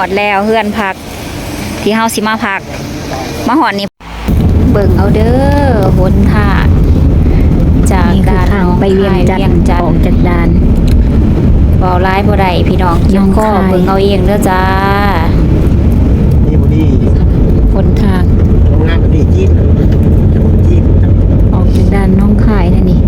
อดแล้วเฮือนพัก ที่เฮาสิมาพัก มาหอดนี่เบิ่งเอาเด้อหนทางจากนี่คือด่านทางไปเวียงจันทเวียงร์จันอทอกร์จากด่านเบาร้ายบ่ได้พี่น้องเจ้าก็น้องคายเบิ่งเอาเองเด้อจ้านี่บอดี้หนทาง โรงงานบอดี้จีนจะบอดี้จีน ออกจากด่านน้องคายนะนี่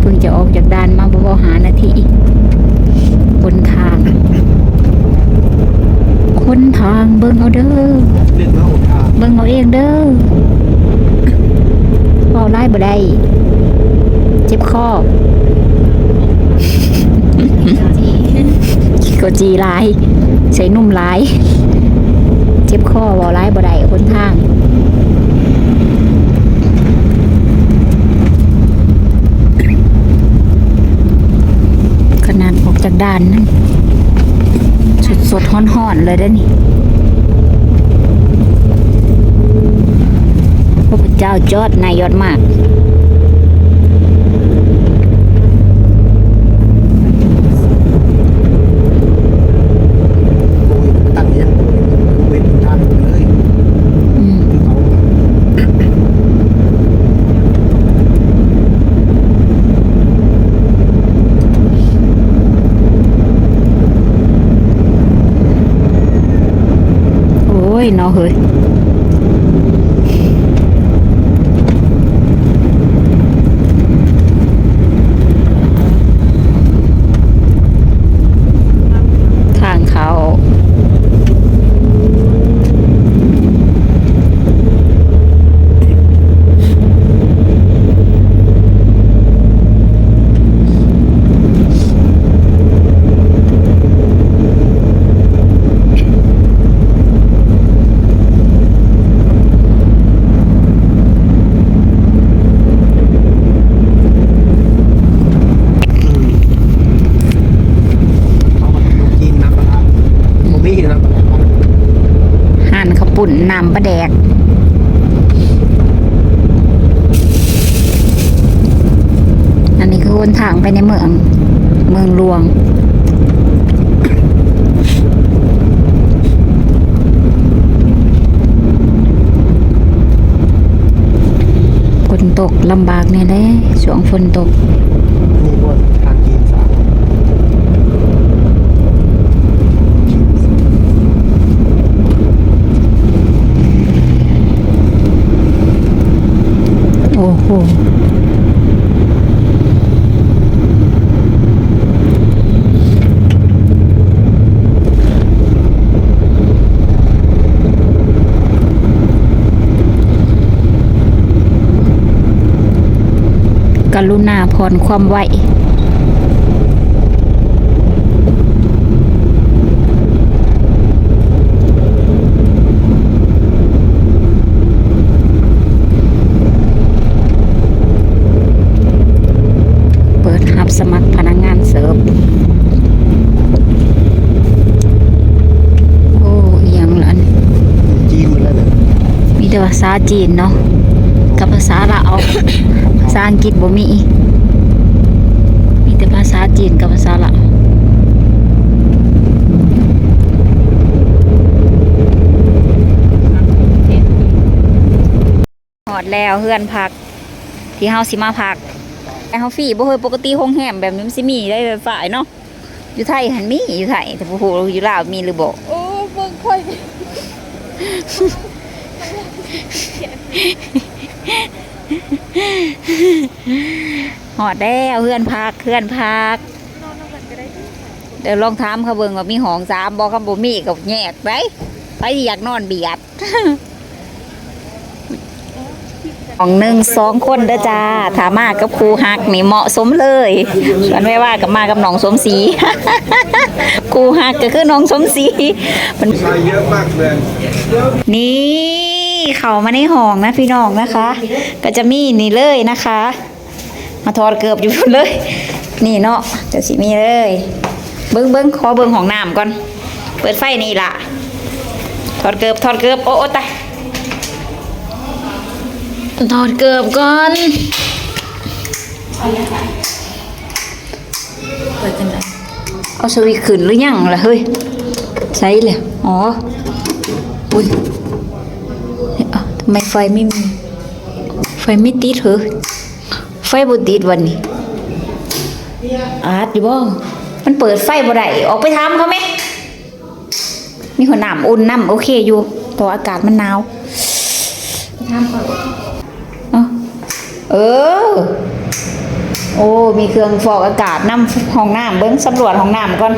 เพิ่งจะออกจากด่านมาบ่หานาทีหนทางคนทาง เบิ่งเอาเด้อเรื่องเล่าทางเบิ่งเอาเองเด้อเว้าไล่บ่ได้เจ็บคอขี้กจีหลายใส่นุ่มหลายเจ็บคอเว้าไล่บ่ได้คนทางขนาดออกจากด่านนั่นสดสดๆฮ้อนๆเลยเด้อนี่ พระพุทธ เจ้าจอดนายยอดมากโอ้ยตัดเนี้ยเว้นทางเลยอืมคือเขาโอ้ยเนาะเฮ้ยทางเขา เขามาทำลูกจีนน้ำปลาร้าโมมี่น้ำปลาร้า ห่านข้าวปุ่นน้ำปลาแดกอันนี้คือวนทางไปในเมือง เมืองหลวง ฝนตกลำบากเนี่ยแหละช่วงฝนตกทางจีนสาม โอ้โห ก รุณาผ่อนความไหวเปิดรับสมัครพนักงานเสิร์ฟ โอ้อหยังล่ะนี่จีนหมดแล้วเนี่ยมีแต่ภาษาจีนเนาะ กับภาษาลาวภา ษาอังกฤษบ่มี มีแต่ภาษาจีนกับภาษาลาหอดแล้วเฮือนพัก ที่เฮาสิมาพักแต่เฮาฟรีบ่เคยปกติโรงแรมแบบนี้มันสิมีได้ฝ่ายเนาะอยู่ไทยหันมีอยู่ไทยแต่บ่ฮู้อยู่ลาวมีหรือบ่โอ้เบิ่งค่อย หอดแล้วเฮือนพักเฮือนพักนอนนำกันก็ได้เดี๋ยวลองถามเขาเบิ่งว่ามีห้องสามบ่คำบ่มีก็แยกไปไปอยากนอนเบียดห้องหนึ่งสองคนเด้อจ้าถามากับครูฮักนี่เหมาะสมเลยกันไม่ว่ากับมากับน้องสมศรีครูฮักก็คือน้องสมศรีมันใช้เยอะมากเลยนี่ เขามาในห้องนะพี่น้องนะคะ ก็จะมีนี่เลยนะคะ มาถอดเกือบอยู่พุ่นเลย นี่เนาะจะสิมีเลย เบิ้งเบิ้งขอเบิ้งห้องน้ำก่อน เปิดไฟนี่ล่ะถอดเกือบถอดเกือบโอ้โอ้ตายถอดเกือบก่อนเปิดจังไดเอาสวิขึ้นหรือยังล่ะเฮ้ยใช่เลยอ๋ออุ้ย ไมไฟไม่มี ไฟไม่ติดเหรอไฟบ่ติดวันนี้อาร์ตอยู่บ่มันเปิดไฟบ่ได้ออกไปทำเขาไหมมีหัวหนามอุ่นน้ำโอเคอยู่เพราะอากาศมันหนาวเอ้าเออ โอ้ มีเครื่องฟอกอากาศน้ำห้องน้ำเบิ้งสำรวจห้องน้ำก่อน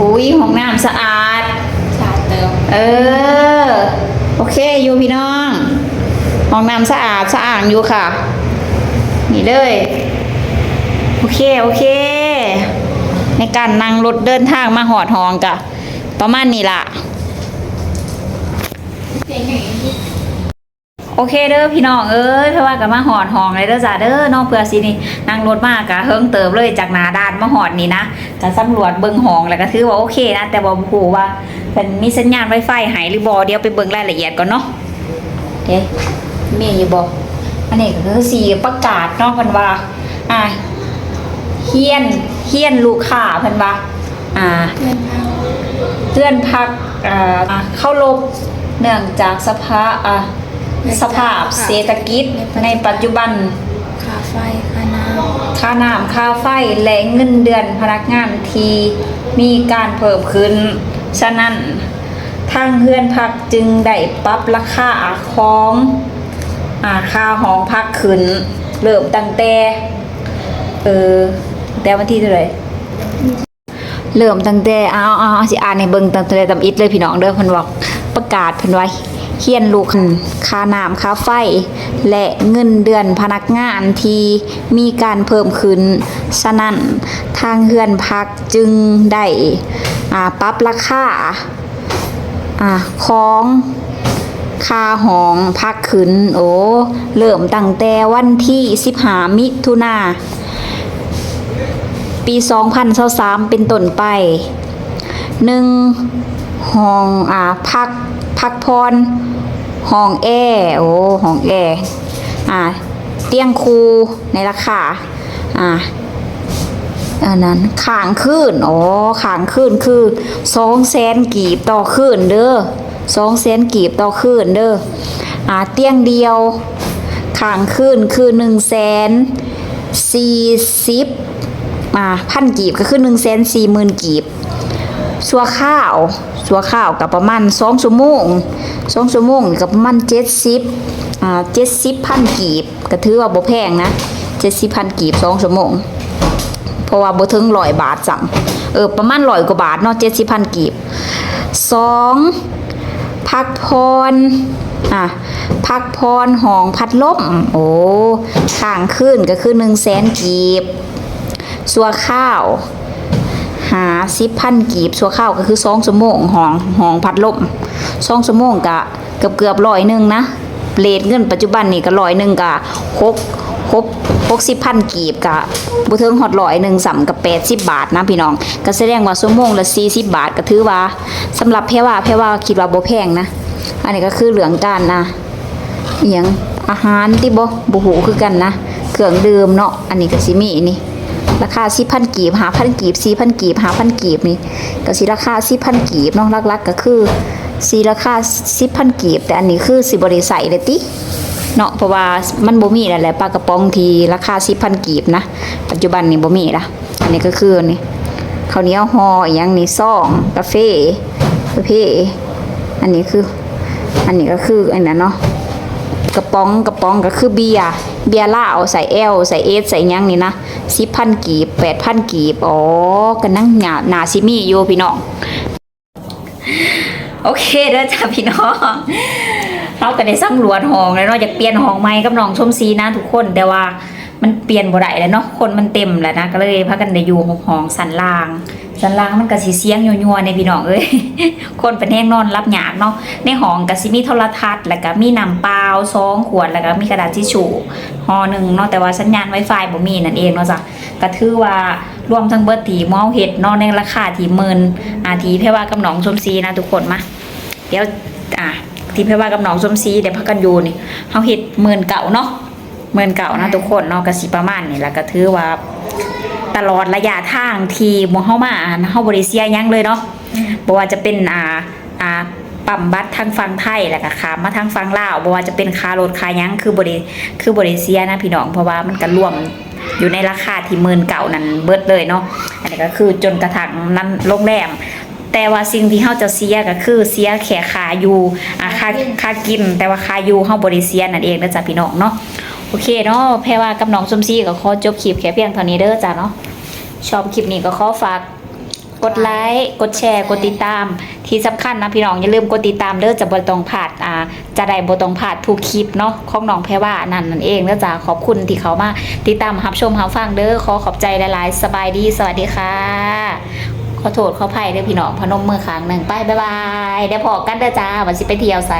อุ้ยห้องน้ำสะอาดชาเติมเออ โอเคอยู่พี่น้องห้องน้ำสะอาดสะอาดอยู่ค่ะ นี่เลย โอเคโอเค ในการนั่งรถเดินทางมาหอดหองกะประมาณนี้ล่ะ โอเคเด้อพี่น้องเอ้ยเพราะว่ากับมาหอดหองเลยเด้อจ้าเด้อน้องเพื่อสินี่นั่งรถมากะเฮิงเติบเลยจากนาด้านมาหอดนี่นะกะสำรวจเบิ่งหองแล้วก็ถือว่าโอเคนะแต่บ่ฮู้ว่าเป็นมีสัญญาณ Wi-Fi หายหรือบ่เดี๋ยวไปเบิ่งรายละเอียดก่อนเนาะเอ๊ะมีอยู่บ่อันนี้ก็คือสีประกาศนาะเพิ่นว่าอ่าเฮียนเฮียนลูกค้าพิ่นว่าอ่าเตือนพักอ่าเข้าลบเนื่องจากสภาอ่า สภาพเศรษฐกิจในปัจจุบันค่าไฟค่าน้ค่าน้ำค่าไฟและเงินเดือนพนักงานทีมีการเพิ่มขึ้น ฉะนั้นทางเพื่อนพักจึงได้ปรับราคาของอาค่าหองพักขึ้น เริ่มตั้งแต่เออแต่วันที่เท่าไหร่เริ่มตั้งแต่เอาเอาเอาสิอ่านในเบิ่งตั้งแต่ตำอิดเลยพี่น้องเด้อเพิ่นบอกประกาศเพิ่นไว้ เฮียนลูกค่าน้ำค่าไฟ และเงินเดือนพนักงานที่มีการเพิ่มขึ้น ฉะนั้นทางเฮือนพักจึงได้ปรับราคาอของค่าหองพักขึ้น โอ้เริ่มตั้งแต่วันที่15มิถุนาปี 2023เป็นต้นไปหนึ่งห้องอ่าพัก พักพรห้องแอร์โอ้ห้องแอร์อ่าเตียงครูในราคาอ่าอันนั้นขางคืนโอ้ขางคืนคือสองแสนกีบต่อคืนเด้อสองแสนกีบต่อคืนเด้ออ่าเตียงเดียวขางคืนคือหนึ่งแสนสี่สิบอ่าพันกีบก็คือหนึ่งแสนสี่หมื่นกีบสัวข้าว สัวข้าวกับประมาณสองชั่วโมงสองชั่วโมงกับประมาณเจ็ดสิบอ่าเจ็ดสิบพันกีบก็ถือว่าบ่แพงนะเจ็ดสิบพันกีบสองชั่วโมงเพราะว่าบ่ถึงร้อยบาทสั่งเออประมาณร้อยกว่าบาทเนาะเจ็ดสิบพันกีบสองพักพรอะพักพรห้องพัดลมโอ้ข้างขึ้นก็คือหนึ่งแสนกีบสัวข้าว หาสิบพันกีบชั่วข้าวก็คือสองชั่วโมงห้องห้องพัดลมสองชั่วโมงกะเกือบเกือบร้อยหนึ่งนะเลทเงินปัจจุบันนี่ก็ร้อยหนึ่งกะหกหกหกสิบพันกีบกะบุเทิงฮอดร้อยหนึ่งสัมกับแปดสิบบาทนะพี่น้อง ก็แสดงว่าชั่วโมงละสี่สิบบาทก็ถือว่าสำหรับแพรว่าแพรว่าคิดว่าบ่แพงนะ อันนี้ก็คือเหลืองการนะอย่างอาหารที่บ่บ่หูคือกันนะ เครื่องดื่มเนาะอันนี้ก็สิมีนี่ ราคาสิพันกีบหาพันกีบสี่พันกีบหาพันกีบนี่ก็สิราคาสิพันกีบเนาะลักๆก็คือสีราคาสิพันกีบ แต่อันนี้คือสิบริใส่เลยติเนาะเพราะว่ามันบ่มีแล้วแหละปลากระป๋องทีราคาสิพันกีบนะปัจจุบันนี่บ่มีละอันนี้ก็คือนี่ข้าวเหนียวห่ออย่างนี้ซองกาแฟกาแฟอันนี้คือ อันนี้ก็คืออันนั้นเนาะ กระป๋องกระป๋องก็คือเบียร์เบียร์เหล้าใส่เอลใส่เอสใส่ยังนี่นะสิพันกีบแปดพันกีบอ๋อกันนั่งหนาหนาซิมี่อยู่พี่น้อง โอเคเด้อจ้าพี่น้องเราก็ได้สำรวจห้องแล้วเนาะอยากเปลี่ยนห้องใหม่กับน้องชมซีนะทุกคนแต่ว่า มันเปลี่ยนบ่ได้แล้วเนาะคนมันเต็มแล้วนะก็เลยพากันได้อยู่ห้องสันล่างสันล่างมันก็สิเสียงยัวๆในพี่น้องเอ้ยคนเป็นแห้งนอนรับหยากเนาะในห้องก็สิมีโทรทัศน์ แล้วก็มีน้ำเปล่าสองขวดแล้วก็มีกระดาษทิชชู่ห่อหนึ่งเนาะแต่ว่าสัญญาณ Wi-Fi บ่มีนั่นเองเนาะจ้ะก็ถือว่ารวมทั้งเบิดที่หมอเฮ็ดเนาะในราคาที่หมื่นอาทีเพรว่ากับน้องชมซีนะทุกคนมาเดี๋ยวอะที่เพรว่ากับน้องชมซีเดี๋ยวพักกันอยู่นี่เฮาเฮ็ดหมื่นเก่าเนาะ หมื่นเก่านะทุกคนเนาะก็สิประมาณนี้แล้วก็ถือว่า ตลอดระยะทางที่หมเฮามาเฮาบ่ได้เสียหยังเลยเนาะบ่ว่าจะเป็นอ่าอ่าปั๊มบัตรทางฝั่งไทยแล้วก็ขามมาทางฝั่งลาวบ่ว่าจะเป็นค่ารถค่าหยังคือบริคือบริเซียนะพี่น้องเพราะว่ามันก็รวมอยู่ในราคาที่หมื่นเก่านั้นเบิดเลยเนาะอันนี้ก็คือจนกระทั่งนั้นโรงแรมแต่ว่าสิ่งที่เฮาจะเสียก็คือเสียแค่ค่าอยู่อ่าค่าค่ากิน แต่ว่าค่าอยู่เฮาบ่ได้เสียนั่นเองนะจ๊ะพี่น้องเนาะ โอเคเนาะแพรว่ากับน้องสมศรีก็ขอจบคลิปแค่เพียงเท่านี้เด้อจ้ะเนาะชอบคลิปนี้ก็ขอฝากกดไลค์ กดแชร์ กดติดตาม ที่สำคัญนะพี่น้องอย่าลืมกดติดตามเด้อจะบ่ต้องพลาดอ่าจะได้บ่ต้องพลาดทุกคลิปเนาะของน้องแพรว่านั่นนั่นเองแล้วจ้ะขอบคุณที่เขามาติดตามรับชมรับฟังเด้อขอขอบใจหลายๆ สบายดีสวัสดีค่ะ ขอโทษขออภัยเด้อพี่น้องพนมมือข้างหนึ่งไปบ๊ายบายเดี๋ยวพอกันเด้อจ้าวันสิไปเที่ยวไส